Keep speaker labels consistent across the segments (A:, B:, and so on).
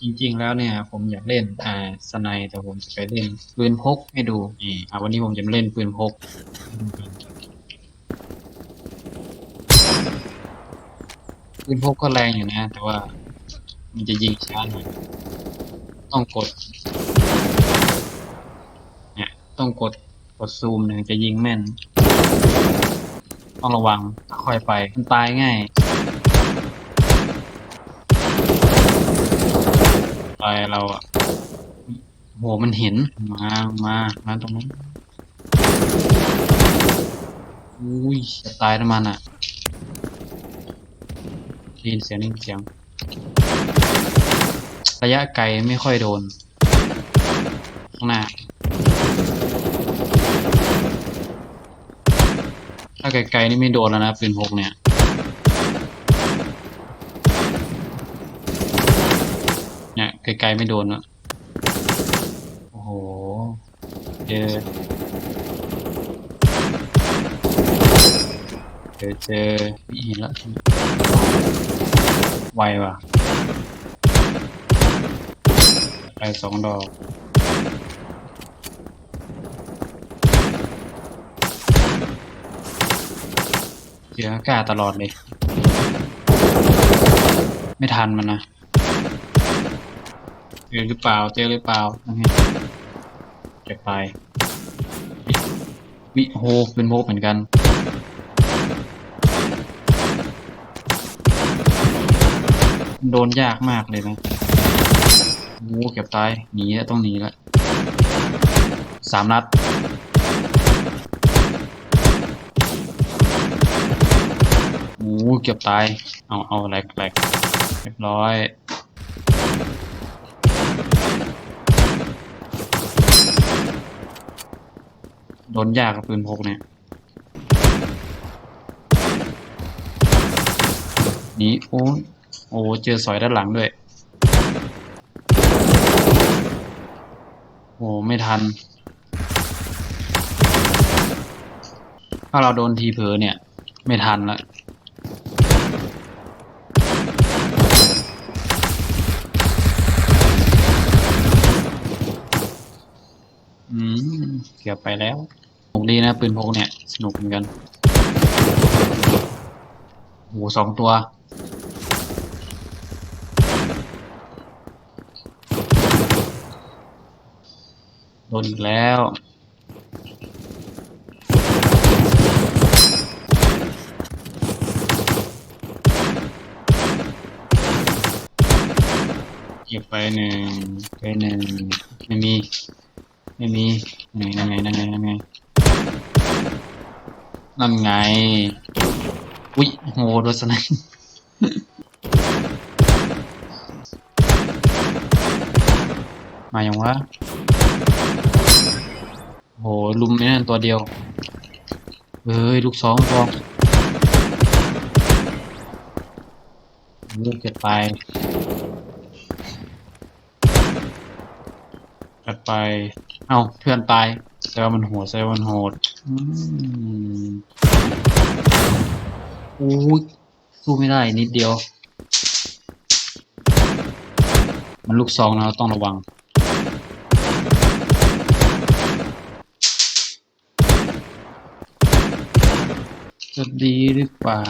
A: จริงๆ แล้วเนี่ย ผมอยากเล่นอ่าสไนด์แต่ผมจะไปเล่นปืนพกให้ดูนี่อ่าวันนี้ผมจะมาเล่นปืนพก ปืนพกก็แรงอยู่นะ แต่ว่า มันจะยิงช้าหน่อยต้องกด เนี่ย ต้องกดกดซูมหนึ่งจะยิงแม่น ต้องระวังค่อยไป มันตายง่าย ตาย เราอะโหมันเห็นมามามาตรงนั้นอุ้ยจะตายน้ำมันอะได้ยินเสียงได้ยินเสียง ระยะไกลไม่ค่อยโดนข้างหน้าถ้าไกลๆนี่ไม่โดนแล้วนะปืนพกเนี่ย เนี่ย ไกลๆไม่โดนอะโอ้โหเจอเจอเจอนี่เห็นแล้วไวว่ะไปสองดอกเจออากาศตลอดเลย ไม่ทันมันนะ จอหรือเปล่าเจอหรือเปล่าโอเคเก็บไปวิโหเป็นโมกเหมือนกันโดนยากมากเลยนะโอ้เก็บตายหนีแล้วต้องหนีแล้วสามนัด โอ้เกือบตาย เอาเอาแหลกแหลกเรียบร้อย โดนยากกับปืนพกเนี่ยหนีโอ้โอ้เจอสอยด้านหลังด้วย โอ้ไม่ทัน ถ้าเราโดนทีเผลอเนี่ย ไม่ทันละ อืมเกือบไปแล้วสนุกดีนะปืนพกเนี่ย สนุกเหมือนกันโหสองตัวโดนอีกแล้ว เก็บไปหนึ่งไปหนึ่งไม่มี ไม่มี นนั่นไงนั่นไงนั่นไงนั่นไง อุ้ยโหโดนสไนมาอย่างวะโหลุมไม่นั่นตัวเดียวเฮ้ย ลูกสองพองลูกเก็บไปถัดไป เอ้าเพื่อนตายแซวมันโหดแซวมันโหดอืมอู้สู้ไม่ได้นิดเดียว มันลูกซองนะเราต้องระวัง จะดีหรือเปล่า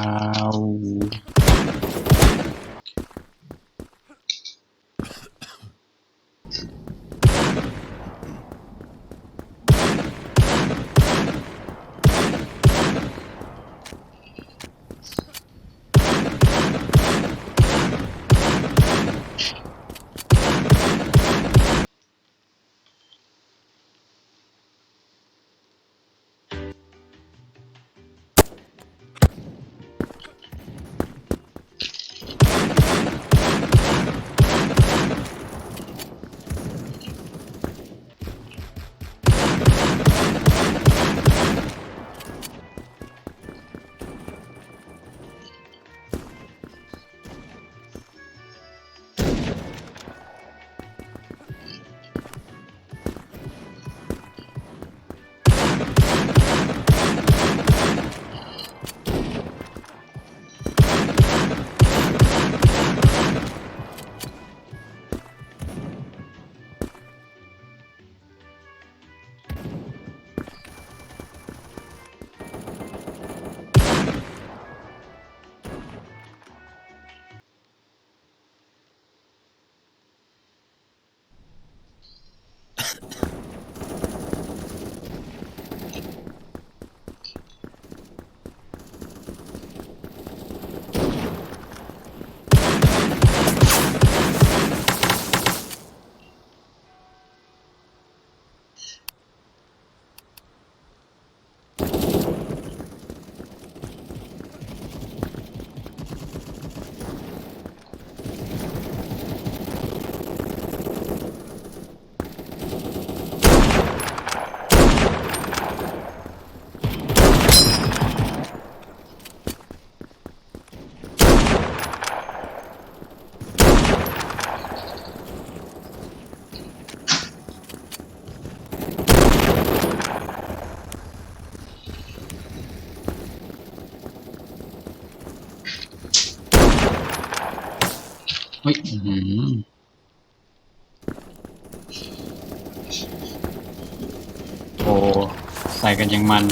A: ใส่กันยังมัน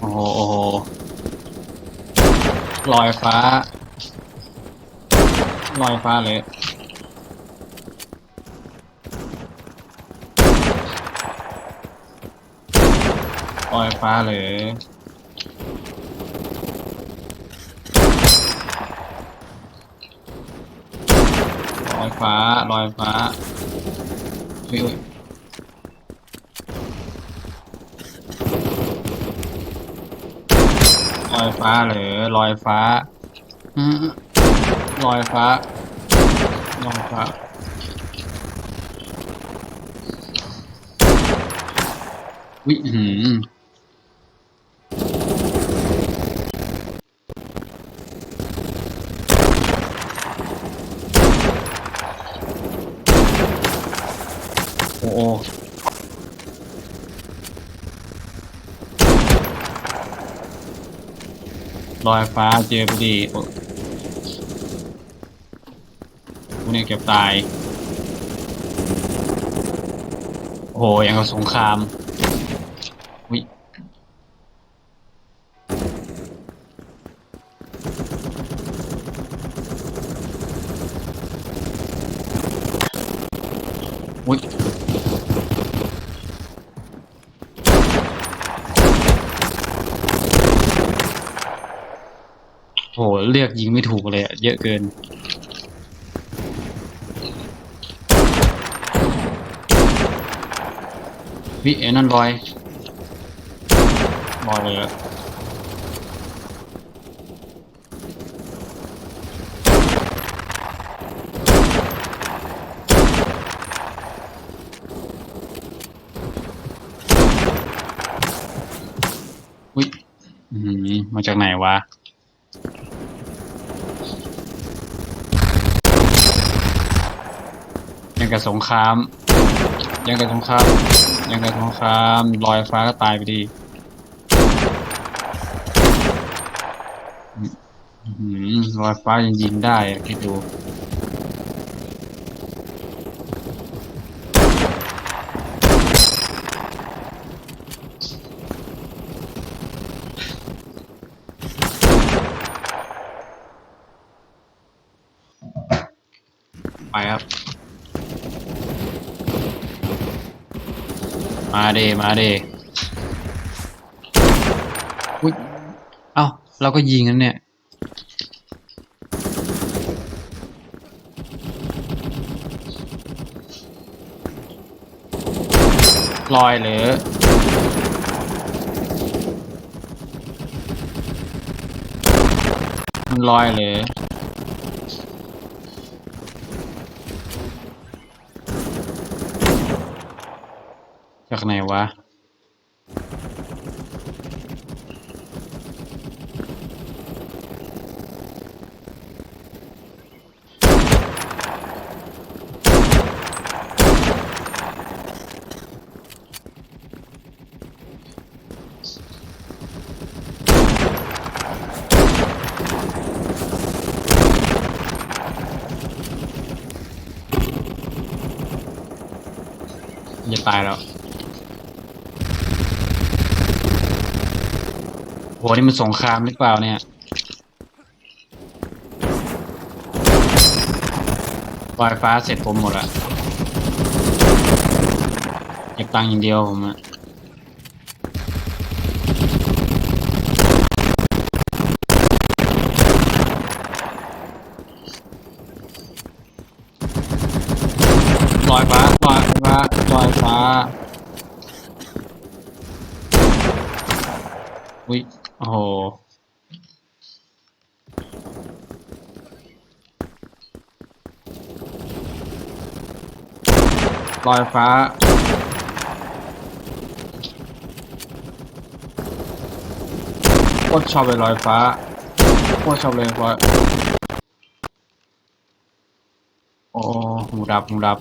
A: โอ้โหโอ้โหลอยฟ้า ลอยฟ้าเลยลอยฟ้าเลยลอยฟ้าลอยฟ้า เฮ้ยเฮ้ยลอยฟ้าเหรือลอยฟ้าอืมลอยฟ้าลอยฟ้าวิหืม โอ้ลอยฟ้าเจอพอดีกูเนี่ยเก็บตาย โอ้โหย่างกับสงครามวิวิ เรียกยิงไม่ถูกเลยอะเยอะเกิน วิเอ็นั่นลอยลอยเลยอะวิมมาจากไหนวะ ยังกับสงคราม ยังกับสงคราม ยังกับสงครามลอยฟ้าก็ตายไปดีลอยฟ้ายังยิงได้อะคิดดู ไปครับ มาเดมาเดอุ้ยเอ้า เราก็ยิงกันเนี่ย ลอยเหรือมันลอยเหรือ จากไหนวะ จะตายแล้ว โหนี่มันสงครามหรือเปล่าเนี่ยลอยฟ้าเสร็จผมหมดละเก็บตังค์อย่างเดียวผมอะลอยฟ้าลอยฟ้าลอยฟ้า อุ้ย โอ้โหลอยฟ้า โคตรชอบเลยลอยฟ้า โคตรชอบเลยลอยโอ้หูดับหูดับ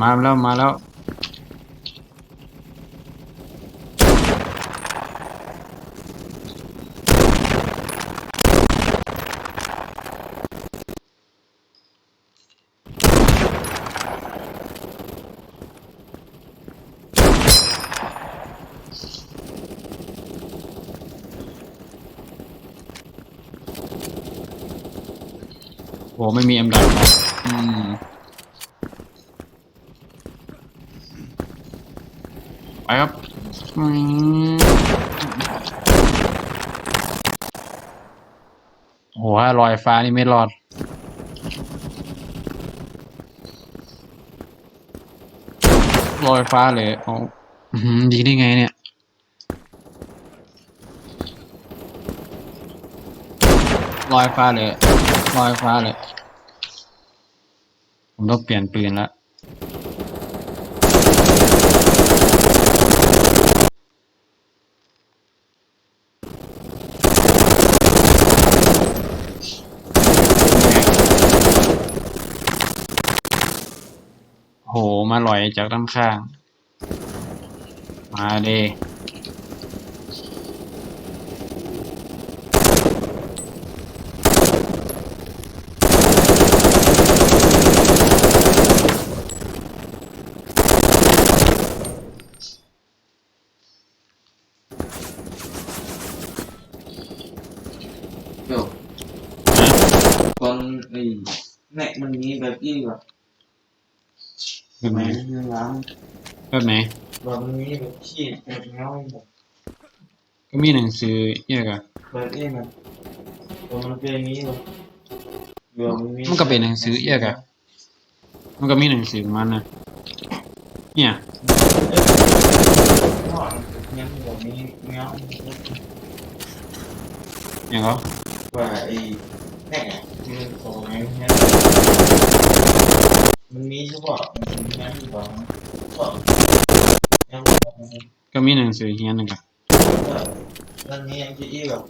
A: มาแล้วมาแล้วโหไม่มีเอ็มดับ ไปครับอืมโหถ้าลอยฟ้านี่ไม่รอด ลอยฟ้าเลยเอายิงได้ไงเนี่ยลอยฟ้าเลยลอยฟ้าเลย ผมต้องเปลี่ยนปืนละโห มาลอยจากด้านข้าง มาเด
B: เดี๋ยวตอนไอ้แม็กมันมีแบบอี้แบบ
A: แบบไหน
B: ล้าง
A: แบบไหน
B: แบบมันมีแบบขี้แบบเงาแบบ
A: ก็มีหนังสือเยอะอะ
B: แบบอี้มันตัวมันเป็นอย่างนี้แบบเดี๋ยวมันมี
A: มันก็เป็นหนังสือเยอะอะมันก็มีหนังสือมันนะเนี่ย
B: ทอดยังแบบมีเงา
A: อย่างก็
B: ว่าไอ้แม่มันของไอ้เนี่ยมันมีเฉพาะมันมีงั้นหรือเปล่าก็ยังแบบ
A: ก็มีหนังสือเฮียนหนึ่งอะ
B: นั่นนี่ยังจะอี้แบบ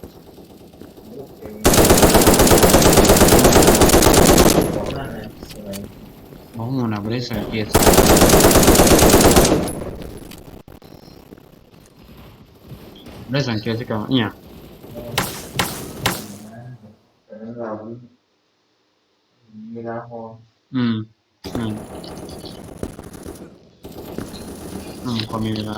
B: นั่นแหละสวย
A: โอ้โหนะไม่ได้ใส่เกียร์ได้สังเกตสักก่อนเนี่ย
B: เราเวลาพอ
A: อืม อืม อืมพอมีเวลา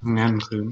A: ทำงานคืน